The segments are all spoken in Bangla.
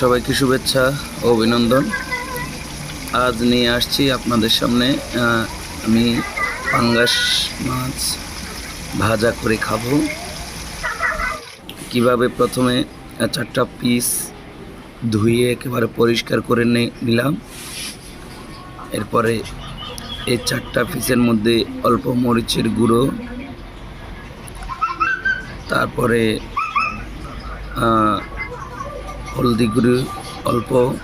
সবাইকে শুভেচ্ছা ও অভিনন্দন। আজ নিয়ে আসছি আপনাদের সামনে আমি পাঙ্গাস মাছ ভাজা করে খাব। কীভাবে প্রথমে চারটা পিস ধুয়ে একেবারে পরিষ্কার করে নিলাম। এরপরে এই চারটা পিসের মধ্যে অল্প মরিচের গুঁড়ো, তারপরে হলদি গুঁড়ো অল্প।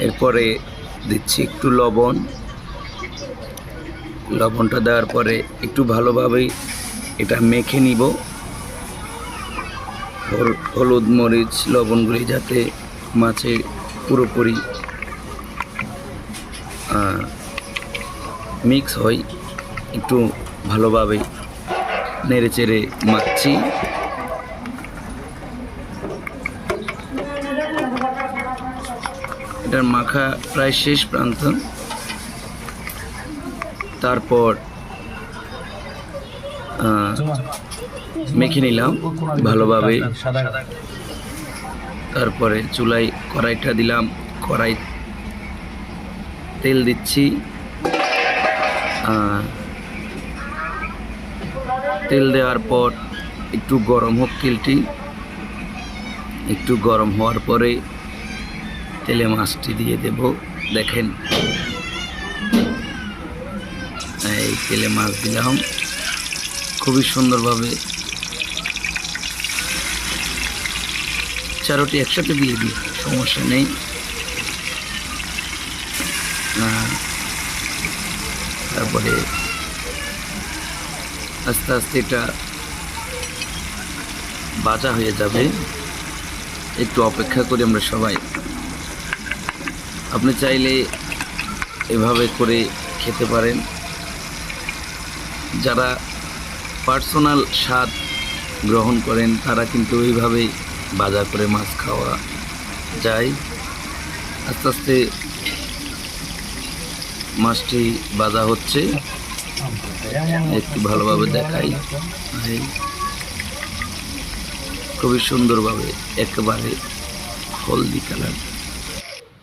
এরপরে দিচ্ছি একটু লবণ। লবণটা দেওয়ার পরে একটু ভালোভাবে এটা মেখে নিব। হল- হলুদ, মরিচ, লবণগুলি যাতে মাছে পুরোপুরি মিক্স হয়। একটু ভালোভাবে নেড়ে চেড়ে মাখছি। এটার মাখা প্রায় শেষ প্রান্ত। তারপর মেখে নিলাম ভালোভাবে। তারপরে চুলায় কড়াইটা দিলাম, কড়াই তেল দিচ্ছি। তেল দেওয়ার পর একটু গরম হোক তেলটি। একটু গরম হওয়ার পরে তেলে মাছটি দিয়ে দেব। দেখেন। এই তেলে মাছ দিলাম। খুবই সুন্দরভাবে। চারোটি একসাথে দিয়ে দিই, সমস্যা নেই। তারপরে আস্তে আস্তে এটা বাজা হয়ে যাবে। একটু অপেক্ষা করি আমরা সবাই। আপনি চাইলে এভাবে করে খেতে পারেন। যারা পার্সোনাল স্বাদ গ্রহণ করেন, তারা কিন্তু এইভাবে বাজার করে মাছ খাওয়া যায়। আস্তে আস্তে মাছটি বাজা হচ্ছে। একটু ভালোভাবে দেখাই। খুবই সুন্দরভাবে একেবারে হলদি কালার।